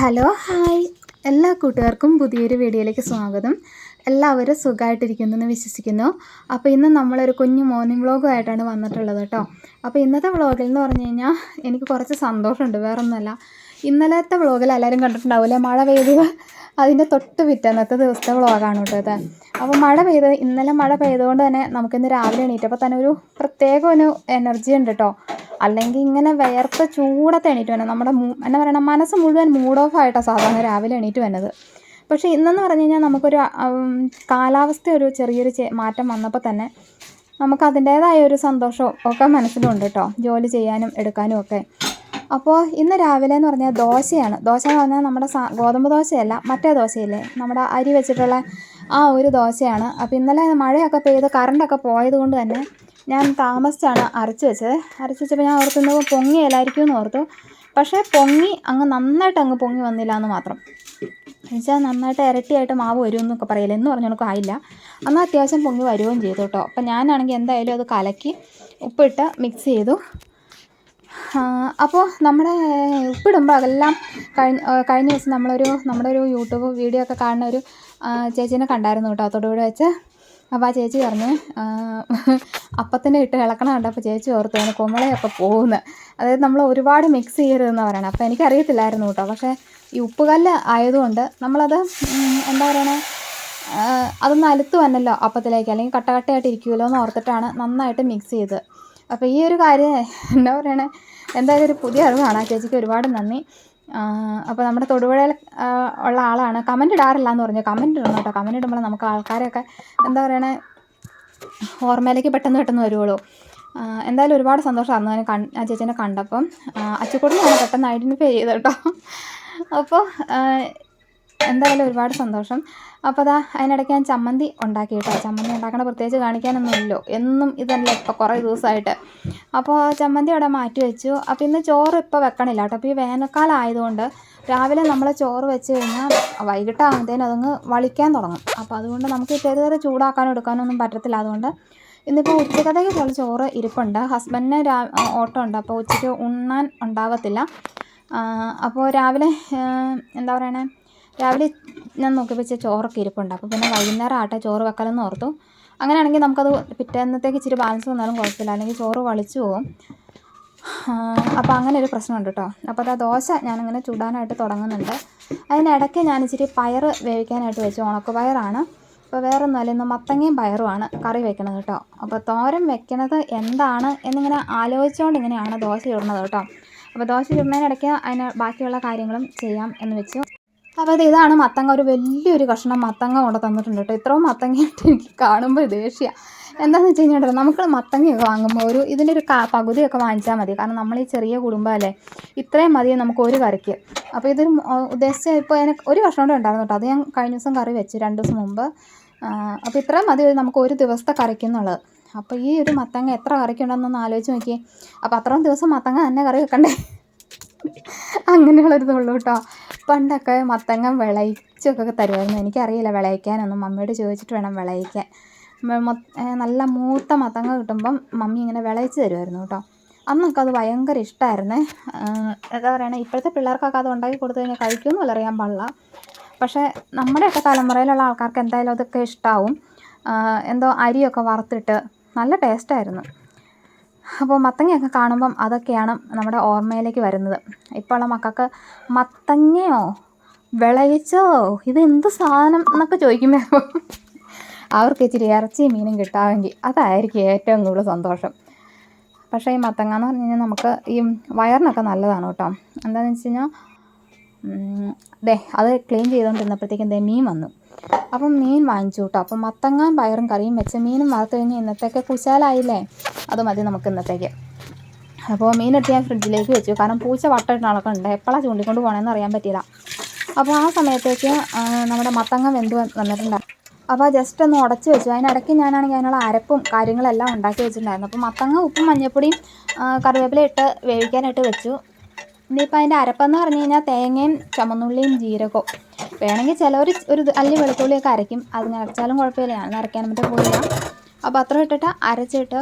Hello hi. എല്ലാ കൂട്ടുകാർക്കും പുതിയൊരു വീഡിയോയിലേക്ക് സ്വാഗതം. എല്ലാവരും സുഖമായിട്ടിരിക്കുന്നു എന്ന് വിശ്വസിക്കുന്നു. അപ്പോൾ ഇന്ന് നമ്മളൊരു കുഞ്ഞു മോർണിംഗ് വ്ളോഗുമായിട്ടാണ് വന്നിട്ടുള്ളത് കേട്ടോ അപ്പോൾ ഇന്നത്തെ വ്ളോഗിൽ എന്ന് പറഞ്ഞു കഴിഞ്ഞാൽ എനിക്ക് കുറച്ച് സന്തോഷമുണ്ട് വേറൊന്നുമല്ല. ഇന്നലത്തെ വ്ളോഗിൽ എല്ലാവരും കണ്ടിട്ടുണ്ടാവില്ലേ? മഴ പെയ്ത് അതിന്റെ തൊട്ട് പിറ്റന്നത്തെ ദിവസത്തെ വ്ളോഗാണ് കേട്ടോ ഇത്. അപ്പോൾ മഴ പെയ്ത് ഇന്നലെ മഴ പെയ്തുകൊണ്ട് തന്നെ നമുക്കിന്ന് രാവിലെ എണീറ്റപ്പോൾ തന്നെ ഒരു പ്രത്യേക ഒരു എനർജി ഉണ്ട് കേട്ടോ അല്ലെങ്കിൽ ഇങ്ങനെ വിയർത്ത് ചൂടത്ത് എണീറ്റ് വന്നത് നമ്മുടെ എന്താ പറയണ മനസ്സ് മുഴുവൻ മൂഡ് ഓഫ് ആയിട്ടാണ് സാധാരണ രാവിലെ എണീറ്റ് വന്നത് പക്ഷേ ഇന്നെന്ന് പറഞ്ഞു കഴിഞ്ഞാൽ നമുക്കൊരു കാലാവസ്ഥ ഒരു ചെറിയൊരു മാറ്റം വന്നപ്പോൾ തന്നെ നമുക്ക് അതിന്റേതായ ഒരു സന്തോഷവും ഒക്കെ മനസ്സിലുണ്ട് കേട്ടോ. ജോലി ചെയ്യാനും എടുക്കാനും ഒക്കെ. അപ്പോൾ ഇന്ന് രാവിലെ എന്ന് പറഞ്ഞാൽ ദോശയാണ്. ദോശ എന്ന് പറഞ്ഞാൽ നമ്മുടെ ഗോതമ്പ് ദോശയല്ല മറ്റേ ദോശയില്ലേ? നമ്മുടെ അരി വെച്ചിട്ടുള്ള ആ ഒരു ദോശയാണ്. അപ്പോൾ ഇന്നലെ മഴയൊക്കെ പെയ്ത് കറണ്ടൊക്കെ പോയത് കൊണ്ട് തന്നെ ഞാൻ താമസിച്ചാണ് അരച്ച് വെച്ചത്. അരച്ച് വെച്ചപ്പോൾ ഞാൻ ഓർത്തുന്നത് പൊങ്ങിയല്ലായിരിക്കും എന്ന് ഓർത്തു. പക്ഷേ പൊങ്ങി അങ്ങ് നന്നായിട്ട് അങ്ങ് പൊങ്ങി വന്നില്ല എന്ന് മാത്രം. എന്നുവെച്ചാൽ നന്നായിട്ട് ഇരട്ടിയായിട്ട് മാവ് വരും എന്നൊക്കെ പറയില്ല എന്ന് പറഞ്ഞ കണക്ക് ആയില്ല. എന്നാൽ അത്യാവശ്യം പൊങ്ങി വരുകയും ചെയ്തു കേട്ടോ. അപ്പം ഞാനാണെങ്കിൽ എന്തായാലും അത് കലക്കി ഉപ്പിട്ട് മിക്സ് ചെയ്തു. അപ്പോൾ നമ്മുടെ ഉപ്പിടുമ്പോൾ അതെല്ലാം കഴിഞ്ഞ കഴിഞ്ഞ ദിവസം നമ്മളൊരു നമ്മുടെ ഒരു യൂട്യൂബ് വീഡിയോ ഒക്കെ കാണുന്ന ഒരു ചേച്ചീനെ കണ്ടായിരുന്നു കേട്ടോ. തൊടുപുഴ വെച്ച്. അപ്പോൾ ആ ചേച്ചി പറഞ്ഞ് അപ്പത്തിന്റെ ഇട്ട് ഇളക്കണം കണ്ടപ്പോൾ ചേച്ചി ഓർത്തു അതിന് കുമളയൊക്കെ പോകുന്നു അതായത് നമ്മൾ ഒരുപാട് മിക്സ് ചെയ്യരുതെന്ന് പറയണം. അപ്പോൾ എനിക്കറിയത്തില്ലായിരുന്നു കേട്ടോ. പക്ഷേ ഈ ഉപ്പുകല്ല് ആയതുകൊണ്ട് നമ്മളത് എന്താ പറയണേ അതൊന്ന് അലുത്ത് വന്നല്ലോ അപ്പത്തിലേക്ക്. അല്ലെങ്കിൽ കട്ടകട്ടയായിട്ട് ഇരിക്കുമല്ലോ എന്ന് ഓർത്തിട്ടാണ് നന്നായിട്ട് മിക്സ് ചെയ്ത്. അപ്പോൾ ഈ ഒരു കാര്യം എന്താ പറയണേ എന്തായാലും ഒരു പുതിയ അറിവാണ്. ആ ചേച്ചിക്ക് ഒരുപാട് നന്ദി. അപ്പോൾ നമ്മുടെ തൊടുപുഴയിൽ ഉള്ള ആളാണ്. കമന്റ് ഇടാറില്ല എന്ന് പറഞ്ഞു. കമന്റ് ഇടണം കേട്ടോ. കമന്റ് ഇടുമ്പോൾ നമുക്ക് ആൾക്കാരെയൊക്കെ എന്താ പറയണേ ഓർമ്മയിലേക്ക് പെട്ടെന്ന് പെട്ടെന്ന് വരുവുള്ളൂ. എന്തായാലും ഒരുപാട് സന്തോഷമായിരുന്നു ഞാൻ കൺ ആ ചേച്ചീനെ കണ്ടപ്പം. അച്ചുകൂടിനാണ് പെട്ടെന്ന് ഐഡന്റിഫൈ ചെയ്തത് കേട്ടോ. അപ്പോൾ എന്തായാലും ഒരുപാട് സന്തോഷം. അപ്പോൾ അതാ അതിനിടയ്ക്ക് ഞാൻ ചമ്മന്തി ഉണ്ടാക്കി കേട്ടോ ചമ്മന്തി ഉണ്ടാക്കണ പ്രത്യേകിച്ച് കാണിക്കാനൊന്നുമില്ലല്ലോ. എന്നും ഇതല്ല ഇപ്പോൾ കുറേ ദിവസമായിട്ട്. അപ്പോൾ ചമ്മന്തി അവിടെ മാറ്റി വെച്ചു. അപ്പോൾ ഇന്ന് ചോറ് ഇപ്പോൾ വെക്കണില്ല കേട്ടോ. അപ്പോൾ ഈ വേനൽക്കാലം ആയതുകൊണ്ട് രാവിലെ നമ്മൾ ചോറ് വെച്ച് കഴിഞ്ഞാൽ വൈകിട്ടാകുമ്പോഴത്തേനും അതങ്ങ് വളിക്കാൻ തുടങ്ങും. അപ്പോൾ അതുകൊണ്ട് നമുക്ക് ചെറിയ ചെറിയ ചൂടാക്കാനോ എടുക്കാനോ ഒന്നും പറ്റത്തില്ല. അതുകൊണ്ട് ഇന്നിപ്പോൾ ഉച്ചക്കത്തേക്ക് പോലെ ചോറ് ഇരിപ്പുണ്ട്. ഹസ്ബൻഡിന് രാ ഓട്ടം ഉണ്ട്. അപ്പോൾ ഉച്ചയ്ക്ക് ഉണ്ണാൻ ഉണ്ടാവത്തില്ല. അപ്പോൾ രാവിലെ എന്താ പറയണേ? രാവിലെ ഞാൻ നോക്കിയപ്പോൾ ഇച്ചിരി ചോറൊക്കെ ഇരിപ്പുണ്ട്. അപ്പോൾ പിന്നെ വൈകുന്നേരം ആട്ടെ ചോറ് വെക്കലെന്ന് ഓർത്തു. അങ്ങനെയാണെങ്കിൽ നമുക്കത് പിറ്റേന്നത്തേക്ക് ഇച്ചിരി ബാലൻസ് വന്നാലും കുഴപ്പമില്ല. അല്ലെങ്കിൽ ചോറ് വളിച്ചു പോകും. അപ്പോൾ അങ്ങനെ ഒരു പ്രശ്നമുണ്ട് കേട്ടോ. അപ്പോൾ അതാ ദോശ ഞാനിങ്ങനെ ചൂടാനായിട്ട് തുടങ്ങുന്നുണ്ട്. അതിനിടയ്ക്ക് ഞാൻ ഇച്ചിരി പയർ വേവിക്കാനായിട്ട് വെച്ചു. ഉണക്ക് പയറാണ്. അപ്പോൾ വേറെ ഒന്നുമല്ല ഇന്ന് മത്തങ്ങയും പയറുമാണ് കറി വെക്കണത് കേട്ടോ. അപ്പോൾ തോരൻ വെക്കണത് എന്താണ് എന്നിങ്ങനെ ആലോചിച്ചുകൊണ്ട് ഇങ്ങനെയാണ് ദോശ ചുടുന്നത് കേട്ടോ. അപ്പോൾ ദോശ ചുടുന്നതിനിടയ്ക്ക് അതിന് ബാക്കിയുള്ള കാര്യങ്ങളും ചെയ്യാം എന്ന് വെച്ചു. അപ്പോൾ അത് ഇതാണ് മത്തങ്ങ. ഒരു വലിയൊരു കഷ്ണം മത്തങ്ങ കൊണ്ട് തന്നിട്ടുണ്ട് കേട്ടോ. ഇത്രയും മത്തങ്ങയായിട്ട് എനിക്ക് കാണുമ്പോൾ ദേഷ്യ. എന്താണെന്ന് വെച്ച് കഴിഞ്ഞാൽ നമുക്ക് മത്തങ്ങയൊക്കെ വാങ്ങുമ്പോൾ ഒരു ഇതിന്റെ ഒരു പകുതിയൊക്കെ വാങ്ങിച്ചാൽ മതി. കാരണം നമ്മൾ ഈ ചെറിയ കുടുംബമല്ലേ ഇത്രയും മതി നമുക്ക് ഒരു കറിക്ക്. അപ്പോൾ ഇതൊരു ഉദ്ദേശിച്ച ഇപ്പോൾ എനിക്ക് ഒരു കഷ്ണം കൂടെ ഉണ്ടായിരുന്നു കേട്ടോ. അത് ഞാൻ കഴിഞ്ഞ ദിവസം കറി വെച്ചു രണ്ട് ദിവസം മുമ്പ്. അപ്പോൾ ഇത്രയും മതി നമുക്ക് ഒരു ദിവസത്തെ കറിക്കുന്നുള്ളത് അപ്പോൾ ഈ ഒരു മത്തങ്ങ എത്ര കറിക്കുണ്ടെന്നൊന്ന് ആലോചിച്ച് നോക്കിയേ. അപ്പോൾ അത്രയും ദിവസം മത്തങ്ങ തന്നെ കറി വെക്കണ്ടേ? അങ്ങനെയുള്ളൊരിതുള്ളൂ കേട്ടോ. പണ്ടൊക്കെ മത്തങ്ങ വിളയിച്ചൊക്കെ തരുമായിരുന്നു. എനിക്കറിയില്ല വിളയിക്കാനൊന്നും. മമ്മിയോട് ചോദിച്ചിട്ട് വേണം വിളയിക്കാൻ. നല്ല മൂത്ത മത്തങ്ങ കിട്ടുമ്പം മമ്മി ഇങ്ങനെ വിളയിച്ച് തരുമായിരുന്നു കേട്ടോ. അന്നൊക്കെ അത് ഭയങ്കര ഇഷ്ടമായിരുന്നേ എന്താ പറയണേ ഇപ്പോഴത്തെ പിള്ളേർക്കൊക്കെ അത് ഉണ്ടാക്കി കൊടുത്തു കഴിഞ്ഞാൽ കഴിക്കുമെന്ന് പോലും അറിയാൻ പാടില്ല. പക്ഷേ നമ്മുടെയൊക്കെ തലമുറയിലുള്ള ആൾക്കാർക്ക് എന്തായാലും അതൊക്കെ ഇഷ്ടമാവും എന്തോ അരിയൊക്കെ വറുത്തിട്ട് നല്ല ടേസ്റ്റായിരുന്നു അപ്പോൾ മത്തങ്ങയൊക്കെ കാണുമ്പം അതൊക്കെയാണ് നമ്മുടെ ഓർമ്മയിലേക്ക് വരുന്നത്. ഇപ്പോൾ ഉള്ള മക്കൾക്ക് മത്തങ്ങയോ വിളയിച്ചോ ഇത് എന്ത് സാധനം എന്നൊക്കെ ചോദിക്കുമ്പോൾ അവർക്ക് ഇച്ചിരി ഇറച്ചിയും മീനും കിട്ടാമെങ്കിൽ അതായിരിക്കും ഏറ്റവും കൂടുതൽ സന്തോഷം. പക്ഷേ ഈ മത്തങ്ങ എന്ന് പറഞ്ഞു കഴിഞ്ഞാൽ നമുക്ക് ഈ വയറിനൊക്കെ നല്ലതാണ് കേട്ടോ. എന്താണെന്ന് വെച്ച് കഴിഞ്ഞാൽ ദേ അത് ക്ലീൻ ചെയ്തുകൊണ്ടിരുന്നപ്പോഴത്തേക്കും ദേ മീൻ വന്നു. അപ്പം മീൻ വാങ്ങിച്ചു കേട്ടോ അപ്പം മത്തങ്ങാൻ പയറും കറിയും വെച്ച മീനും വറുത്ത് കഴിഞ്ഞ് ഇന്നത്തേക്ക് കുശാലായില്ലേ? അത് മതി നമുക്ക് ഇന്നത്തേക്ക്. അപ്പോൾ മീനെടുത്ത് ഞാൻ ഫ്രിഡ്ജിലേക്ക് വെച്ചു. കാരണം പൂച്ച വട്ടമിട്ട് ഉണ്ട്. എപ്പോഴാണ് ചൂണ്ടിക്കൊണ്ട് പോകണമെന്ന് അറിയാൻ പറ്റിയില്ല. അപ്പോൾ ആ സമയത്തേക്ക് നമ്മുടെ മത്തങ്ങ വെന്ത് വന്നിട്ടുണ്ട്. അപ്പോൾ ജസ്റ്റ് ഒന്ന് ഉടച്ച് വെച്ചു. അതിനിടയ്ക്ക് ഞാനാണെങ്കിൽ അതിനുള്ള അരപ്പും കാര്യങ്ങളെല്ലാം ഉണ്ടാക്കി വെച്ചിട്ടുണ്ടായിരുന്നു. അപ്പോൾ മത്തങ്ങ ഉപ്പും മഞ്ഞൾപ്പൊടിയും ആ, കറിവേപ്പില ഇട്ട് വേവിക്കാനായിട്ട് വെച്ചു. ഇനിയിപ്പോൾ അതിന്റെ അരപ്പെന്ന് പറഞ്ഞു കഴിഞ്ഞാൽ തേങ്ങയും ചുമന്നുള്ളിയും ജീരകവും. വേണമെങ്കിൽ ചിലവർ ഒരു അല്ലി വെളുത്തുള്ളിയൊക്കെ അരയ്ക്കും. അത് അരച്ചാലും കുഴപ്പമില്ല. ഞാൻ അരയ്ക്കാൻ മറ്റേ പോയില്ല അപ്പോൾ അത്ര ഇട്ടിട്ട് അരച്ചിട്ട്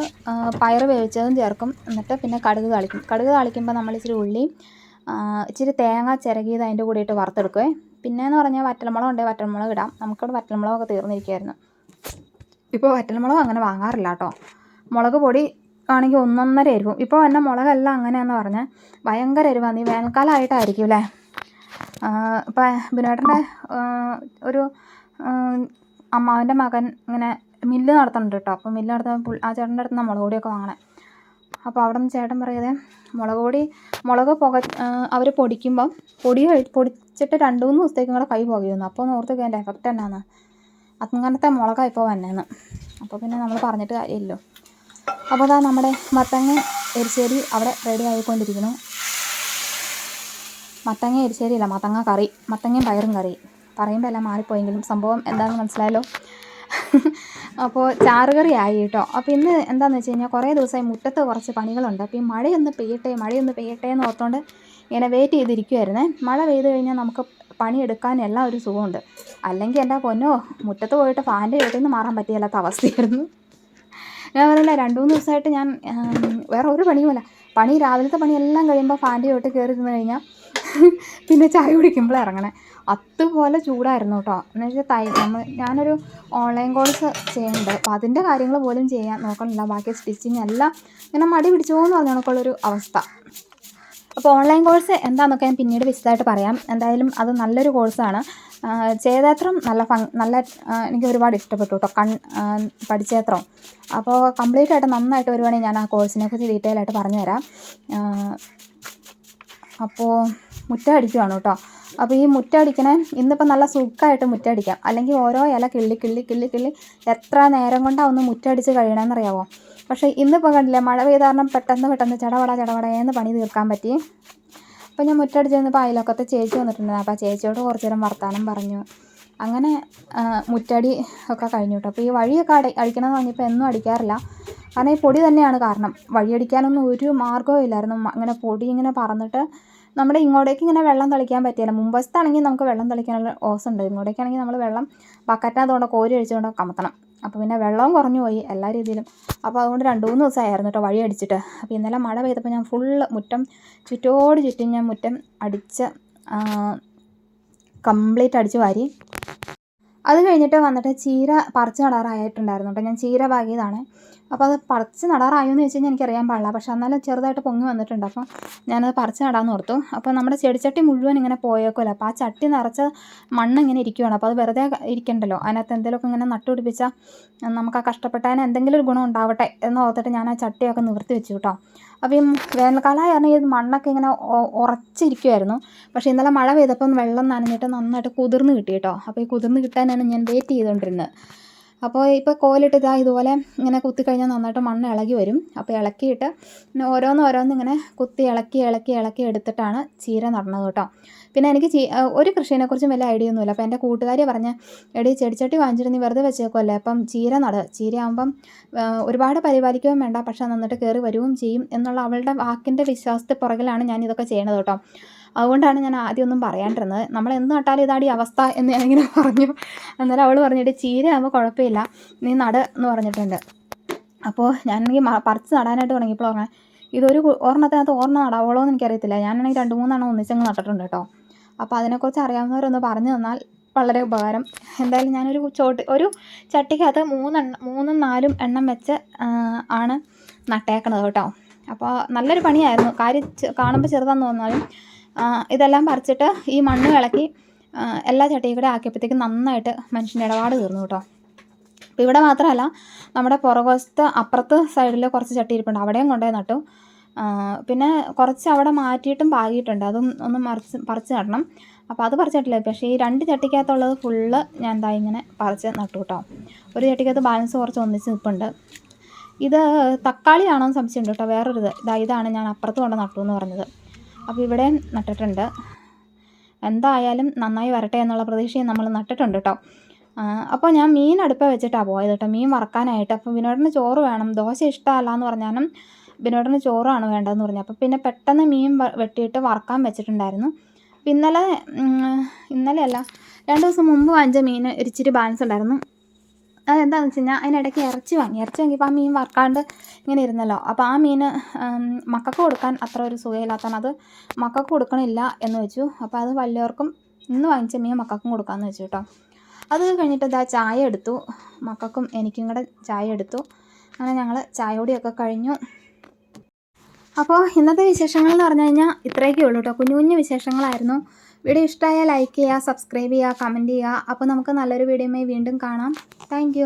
പയർ വേവിച്ചതും ചേർക്കും. എന്നിട്ട് പിന്നെ കടുക് താളിക്കും. കടുക് താളിക്കുമ്പോൾ നമ്മൾ ഇച്ചിരി ഉള്ളിയും ഇച്ചിരി തേങ്ങ ചിരകിയത് അതിന്റെ കൂടെ ഇട്ട് വറുത്തെടുക്കുവേ. പിന്നെയെന്ന് പറഞ്ഞാൽ വറ്റൽമുളക് ഉണ്ടെങ്കിൽ വറ്റൽമുളക് ഇടാം. നമുക്കിവിടെ വറ്റൽമുളകൊക്കെ തീർന്നിരിക്കുമായിരുന്നു ഇപ്പോൾ വറ്റൽമുളക് അങ്ങനെ വാങ്ങാറില്ല കേട്ടോ. മുളക് പൊടി ആണെങ്കിൽ ഒന്നൊന്നര എരിവും. ഇപ്പോൾ തന്നെ മുളകല്ല അങ്ങനെയെന്ന് പറഞ്ഞാൽ ഭയങ്കര എരിവാണ്. ഈ വേനൽക്കാലമായിട്ടായിരിക്കും അല്ലേ? ഇപ്പം ബിനോട്ടന്റെ ഒരു അമ്മാവന്റെ മകൻ ഇങ്ങനെ മില്ല് നടത്തുന്നുണ്ട് കേട്ടോ. അപ്പോൾ മില്ല് നടത്തുന്ന പുൾ- ആ ചേട്ടന്റെ അടുത്ത് നിന്നാണ് മുളക് പൊടിയൊക്കെ വാങ്ങണേ. അപ്പോൾ അവിടെ നിന്ന് ചേട്ടൻ പറയുന്നത് മുളക് പൊടി മുളക് പുക അവർ പൊടിക്കുമ്പം പൊടി പൊടിച്ചിട്ട് രണ്ട് മൂന്ന് ദിവസത്തേക്കും കൂടെ കൈ പുകയുന്നു. അപ്പോൾ ഒന്ന് ഓർത്ത് അതിന്റെ എഫക്റ്റ് എന്നാന്ന്. അങ്ങനത്തെ മുളകാണ് ഇപ്പോൾ വന്നേന്ന്. അപ്പോൾ പിന്നെ നമ്മൾ പറഞ്ഞിട്ട് കാര്യമില്ലല്ലോ. അപ്പോൾ അതാ നമ്മുടെ മത്തങ്ങ എരിശ്ശേരി അവിടെ റെഡി ആയിക്കൊണ്ടിരിക്കുന്നു. മത്തങ്ങ എരിശ്ശേരി അല്ല മത്തങ്ങ കറി. മത്തങ്ങയും പയറും കറി. പറയുമ്പോൾ എല്ലാം മാറിപ്പോയെങ്കിലും സംഭവം എന്താണെന്ന് മനസ്സിലായല്ലോ? അപ്പോൾ ചാറുകറി ആയി കേട്ടോ. അപ്പോൾ ഇന്ന് എന്താണെന്ന് വെച്ച് കഴിഞ്ഞാൽ കുറേ ദിവസമായി മുറ്റത്ത് കുറച്ച് പണികളുണ്ട്. അപ്പോൾ ഈ മഴയൊന്ന് പെയ്യട്ടെ മഴയൊന്ന് പെയ്യട്ടെ എന്ന് ഓർത്തുകൊണ്ട് ഇങ്ങനെ വെയിറ്റ് ചെയ്തിരിക്കുമായിരുന്നേ മഴ പെയ്ത് കഴിഞ്ഞാൽ നമുക്ക് പണിയെടുക്കാൻ എല്ലാം ഒരു സുഖമുണ്ട്. അല്ലെങ്കിൽ എന്റെ പൊന്നോ മുറ്റത്ത് പോയിട്ട് ഫാന്റെ വീട്ടിൽ നിന്ന് മാറാൻ പറ്റിയല്ലാത്ത അവസ്ഥയായിരുന്നു. ഞാൻ പറഞ്ഞില്ല രണ്ട് മൂന്ന് ദിവസമായിട്ട് ഞാൻ വേറെ ഒരു പണിയുമല്ല. പണി രാവിലത്തെ പണിയെല്ലാം കഴിയുമ്പോൾ ഫാന്റെ ചോട്ട് കയറി ഇരുന്ന് കഴിഞ്ഞാൽ പിന്നെ ചായ കുടിക്കുമ്പോൾ ഇറങ്ങണേ. അതുപോലെ ചൂടായിരുന്നു കേട്ടോ. എന്ന് വെച്ചാൽ തൈ നമ്മൾ ഞാനൊരു ഓൺലൈൻ കോഴ്സ് ചെയ്യുന്നുണ്ട്. അപ്പോൾ അതിന്റെ കാര്യങ്ങൾ പോലും ചെയ്യാൻ നോക്കണില്ല. ബാക്കി സ്റ്റിച്ചിങ് എല്ലാം ഇങ്ങനെ മടി പിടിച്ചോ എന്ന് പറഞ്ഞ കണക്കുള്ളൊരു അവസ്ഥ. അപ്പോൾ ഓൺലൈൻ കോഴ്സ് എന്താണെന്നൊക്കെ ഞാൻ പിന്നീട് വിശദമായിട്ട് പറയാം. എന്തായാലും അത് നല്ലൊരു കോഴ്സാണ്. ചേതേത്രം നല്ല ഫങ് നല്ല എനിക്ക് ഒരുപാട് ഇഷ്ടപ്പെട്ടു കേട്ടോ. കൺ പഠിച്ചേത്രം അപ്പോൾ കംപ്ലീറ്റ് ആയിട്ട് നന്നായിട്ട് വരുവാണെങ്കിൽ ഞാൻ ആ കോഴ്സിനെ കുറിച്ച് ഡീറ്റെയിൽ ആയിട്ട് പറഞ്ഞു തരാം. അപ്പോൾ മുറ്റം അടിക്കുവാണ് കേട്ടോ. അപ്പോൾ ഈ മുറ്റം അടിക്കണേ ഇന്നിപ്പോൾ നല്ല സുഖമായിട്ട് മുറ്റം അടിക്കാം അല്ലെങ്കിൽ ഓരോ ഇല കിള്ളി കിള്ളി കിള്ളി കിള്ളി എത്ര നേരം കൊണ്ടാണ് ഒന്ന് മുറ്റം അടിച്ച് കഴിയണമെന്നറിയാമോ പക്ഷേ ഇന്നിപ്പോൾ കണ്ടില്ലേ മഴ പെയ്ത കാരണം പെട്ടെന്ന് പെട്ടെന്ന് ചടവട ചടവടയെന്ന് പണി തീർക്കാൻ പറ്റി. അപ്പോൾ ഞാൻ മുറ്റടിച്ച് വന്നപ്പോൾ അയലൊക്കത്തെ ചേച്ചി വന്നിട്ടുണ്ടായിരുന്നു. അപ്പോൾ ആ ചേച്ചിയോട് കുറച്ച് നേരം വർത്തമാനം പറഞ്ഞു. അങ്ങനെ മുറ്റടി ഒക്കെ കഴിഞ്ഞു കേട്ടോ. അപ്പോൾ ഈ വഴിയൊക്കെ അടി അടിക്കണമെന്ന് പറഞ്ഞപ്പോൾ എന്നും അടിക്കാറില്ല. കാരണം ഈ പൊടി തന്നെയാണ് കാരണം. വഴിയടിക്കാനൊന്നും ഒരു മാർഗവും ഇല്ലായിരുന്നു. അങ്ങനെ പൊടി ഇങ്ങനെ പറന്നിട്ട് നമ്മുടെ ഇങ്ങോട്ടേക്ക് ഇങ്ങനെ വെള്ളം തളിക്കാൻ പറ്റിയില്ല. മുമ്പത്താണെങ്കിൽ നമുക്ക് വെള്ളം തളിക്കാനുള്ള ഓസുണ്ട് ഇങ്ങോട്ടേക്കാണെങ്കിൽ നമ്മൾ വെള്ളം ബക്കറ്റിനകത്തോണ്ട് കോരി ഒഴിച്ചുകൊണ്ട് കമത്തണം. അപ്പോൾ പിന്നെ വെള്ളവും കുറഞ്ഞു പോയി എല്ലാ രീതിയിലും. അപ്പോൾ അതുകൊണ്ട് രണ്ട് മൂന്ന് ദിവസമായിരുന്നു കേട്ടോ വഴി അടിച്ചിട്ട്. അപ്പോൾ ഇന്നലെ മഴ പെയ്തപ്പോൾ ഞാൻ ഫുള്ള് മുറ്റം ചുറ്റോട് ചുറ്റും ഞാൻ മുറ്റം അടിച്ച് കംപ്ലീറ്റ് അടിച്ച് വാരി. അത് കഴിഞ്ഞിട്ട് വന്നിട്ട് ചീര പറിച്ച് നടാറായിട്ടുണ്ടായിരുന്നു കേട്ടോ ഞാൻ ചീര പാകിയതാണ് അപ്പോൾ അത് പറിച്ച് നടാറായോ എന്ന് ചോദിച്ചാൽ എനിക്ക് എനിക്കറിയാൻ പാടില്ല. പക്ഷേ എന്നാലും ചെറുതായിട്ട് പൊങ്ങി വന്നിട്ടുണ്ട്. അപ്പം ഞാനത് പറിച്ച് നടാമെന്ന് ഓർത്തു. അപ്പോൾ നമ്മുടെ ചെടിച്ചട്ടി മുഴുവൻ ഇങ്ങനെ പോയേക്കുമല്ലോ അപ്പോൾ ആ ചട്ടി നിറച്ച മണ്ണ് ഇങ്ങനെ ഇരിക്കുകയാണ് അപ്പോൾ അത് വെറുതെ ഇരിക്കണ്ടല്ലോ. അതിനകത്ത് എന്തെങ്കിലുമൊക്കെ ഇങ്ങനെ നട്ടുപിടിപ്പിച്ചാൽ നമുക്ക് ആ കഷ്ടപ്പെട്ടതിന് എന്തെങ്കിലും ഒരു ഗുണം ഉണ്ടാവട്ടെ എന്ന് ഓർത്തിട്ട് ഞാൻ ആ ചട്ടിയൊക്കെ നിവർത്തി വെച്ചു കേട്ടോ. അപ്പോൾ ഈ വേനൽക്കാലമായി കാരണം ഈ മണ്ണൊക്കെ ഇങ്ങനെ ഉറച്ചിരിക്കുമായിരുന്നു പക്ഷേ ഇന്നലെ മഴ പെയ്തപ്പം വെള്ളം നനഞ്ഞിട്ട് നന്നായിട്ട് കുതിർന്ന് കിട്ടി കേട്ടോ. അപ്പോൾ ഈ കുതിർന്ന് കിട്ടാനാണ് ഞാൻ വെയിറ്റ് ചെയ്തുകൊണ്ടിരുന്നത് അപ്പോൾ ഇപ്പോൾ കോലിട്ട് ഇതാ ഇതുപോലെ ഇങ്ങനെ കുത്തി കഴിഞ്ഞാൽ നന്നായിട്ട് മണ്ണ് ഇളകി വരും. അപ്പോൾ ഇളക്കിയിട്ട് പിന്നെ ഓരോന്ന് ഓരോന്ന് ഇങ്ങനെ കുത്തി ഇളക്കി ഇളക്കി ഇളക്കി എടുത്തിട്ടാണ് ചീര നടണത് കേട്ടോ. പിന്നെ എനിക്ക് ചീ ഒരു കൃഷിയെക്കുറിച്ചും വലിയ ഐഡിയ ഒന്നുമില്ല. അപ്പോൾ എന്റെ കൂട്ടുകാരി പറഞ്ഞ എടി ചെടിച്ചട്ടി വാങ്ങിച്ചിട്ട് നീ വെറുതെ വെച്ചേക്കുമല്ലേ അപ്പം ചീര നട ചീര ആകുമ്പം ഒരുപാട് പരിപാലിക്കുകയും വേണ്ട. പക്ഷേ നന്നിട്ട് കയറി വരികയും ചെയ്യും എന്നുള്ള അവളുടെ വാക്കിന്റെ വിശ്വാസത്തെ പുറകിലാണ് ഞാൻ ഇതൊക്കെ ചെയ്യണത് കേട്ടോ. അതുകൊണ്ടാണ് ഞാൻ ആദ്യം ഒന്നും പറയാണ്ടിരുന്നത്. നമ്മൾ എന്ത് നട്ടാലും ഇതാടി അവസ്ഥ എന്ന് ഞാനിങ്ങനെ പറഞ്ഞു. അന്നേരം അവൾ പറഞ്ഞിട്ട് ചീര ആകുമ്പോൾ കുഴപ്പമില്ല. നീ നട എന്ന് പറഞ്ഞിട്ടുണ്ട്. അപ്പോൾ ഞാനാണെങ്കിൽ പറിച്ച് നടാനായിട്ട് തുടങ്ങിയപ്പോൾ പറഞ്ഞാൽ ഇതൊരു ഒരെണ്ണത്തിനകത്ത് ഒരെണ്ണം നടാവോളോ എന്ന് എനിക്കറിയത്തില്ല. ഞാനാണെങ്കിൽ രണ്ട് മൂന്നെണ്ണം ഒന്നിച്ചങ്ങ് നട്ടിട്ടുണ്ട് കേട്ടോ. അപ്പോൾ അതിനെക്കുറിച്ച് അറിയാവുന്നവരൊന്ന് പറഞ്ഞു തന്നാൽ വളരെ ഉപകാരം. എന്തായാലും ഞാനൊരു ചോട്ട് ഒരു ചട്ടിക്കകത്ത് മൂന്നെണ്ണം മൂന്നും നാലും എണ്ണം വെച്ച് ആണ് നട്ടേക്കണത് കേട്ടോ. അപ്പോൾ നല്ലൊരു പണിയായിരുന്നു. കാര്യം കാണുമ്പോൾ ചെറുതാന്ന് തോന്നാലും ഇതെല്ലാം പറിച്ചിട്ട് ഈ മണ്ണ് ഇളക്കി എല്ലാ ചട്ടിയും കൂടെ ആക്കിയപ്പോഴത്തേക്കും നന്നായിട്ട് മനുഷ്യന്റെ ഇടപാട് തീർന്നു കേട്ടോ. അപ്പോൾ ഇവിടെ മാത്രമല്ല നമ്മുടെ പുറകുവശത്ത് അപ്പുറത്ത് സൈഡിൽ കുറച്ച് ചട്ടി ഇരിപ്പുണ്ട്. അവിടെയും കൊണ്ടുപോയി നട്ടു. പിന്നെ കുറച്ച് അവിടെ മാറ്റിയിട്ടും പാകിയിട്ടുണ്ട്. അതും ഒന്ന് മറിച്ച് പറിച്ച് നടണം. അപ്പോൾ അത് പറിച്ചിട്ടില്ല. പക്ഷേ ഈ രണ്ട് ചട്ടിക്കകത്തുള്ളത് ഫുള്ള് ഞാൻ എന്താ ഇങ്ങനെ പറിച്ച് നട്ടു കേട്ടോ. ഒരു ചട്ടിക്കകത്ത് ബാലൻസ് കുറച്ച് ഒന്നിച്ച് നിൽപ്പുണ്ട്. ഇത് തക്കാളിയാണോ എന്ന് സംശയമുണ്ട് കേട്ടോ. വേറൊരു ഇത് ഇതാ ഇതാണ് ഞാൻ അപ്പുറത്ത് കൊണ്ട് നട്ടു എന്ന് പറഞ്ഞത്. അപ്പോൾ ഇവിടെ നട്ടിട്ടുണ്ട്. എന്തായാലും നന്നായി വരട്ടെ എന്നുള്ള പ്രതീക്ഷയും നമ്മൾ നട്ടിട്ടുണ്ട് കേട്ടോ. അപ്പോൾ ഞാൻ മീൻ അടുപ്പ വെച്ചിട്ടാണ് പോയത് കേട്ടോ. മീൻ വറക്കാനായിട്ട്. അപ്പോൾ വിനോദിന് ചോറ് വേണം. ദോശ ഇഷ്ടമല്ല എന്ന് പറഞ്ഞാലും വിനോദിന് ചോറാണ് വേണ്ടതെന്ന് പറഞ്ഞു. അപ്പോൾ പിന്നെ പെട്ടെന്ന് മീൻ വെട്ടിയിട്ട് വറക്കാൻ വെച്ചിട്ടുണ്ടായിരുന്നു. ഇന്നലെ ഇന്നലെയല്ല രണ്ട് ദിവസം മുമ്പ് വാങ്ങിച്ച മീൻ ഇരിച്ചിരി ബാലൻസ് ഉണ്ടായിരുന്നു. അതെന്താണെന്ന് വെച്ച് കഴിഞ്ഞാൽ അതിനിടയ്ക്ക് ഇറച്ചി വാങ്ങി. ഇറച്ചി വാങ്ങിയപ്പോൾ ആ മീൻ വറക്കാണ്ട് ഇങ്ങനെ ഇരുന്നല്ലോ. അപ്പോൾ ആ മീൻ മക്കൾക്ക് കൊടുക്കാൻ അത്ര ഒരു സുഖമില്ലാത്തതാണ്. അത് മക്കൾക്ക് കൊടുക്കണില്ല എന്ന് വെച്ചു. അപ്പോൾ അത് വലിയവർക്കും ഇന്ന് വാങ്ങിച്ച മീൻ മക്കൾക്കും കൊടുക്കാമെന്ന് വെച്ചു കേട്ടോ. അത് കഴിഞ്ഞിട്ട് ഇതാ ചായ എടുത്തു. മക്കൾക്കും എനിക്കും കൂടെ ചായ എടുത്തു. അങ്ങനെ ഞങ്ങൾ ചായ കുടിയൊക്കെ കഴിഞ്ഞു. അപ്പോൾ ഇന്നത്തെ വിശേഷങ്ങൾ എന്ന് പറഞ്ഞു കഴിഞ്ഞാൽ ഇത്രയൊക്കെ ഉള്ളൂ കേട്ടോ. കുഞ്ഞു കുഞ്ഞു വിശേഷങ്ങളായിരുന്നു. വീഡിയോ ഇഷ്ടമായാൽ ലൈക്ക് ചെയ്യുക സബ്സ്ക്രൈബ് ചെയ്യുക കമന്റ് ചെയ്യുക. അപ്പോൾ നമുക്ക് നല്ലൊരു വീഡിയോയുമായി വീണ്ടും കാണാം. താങ്ക്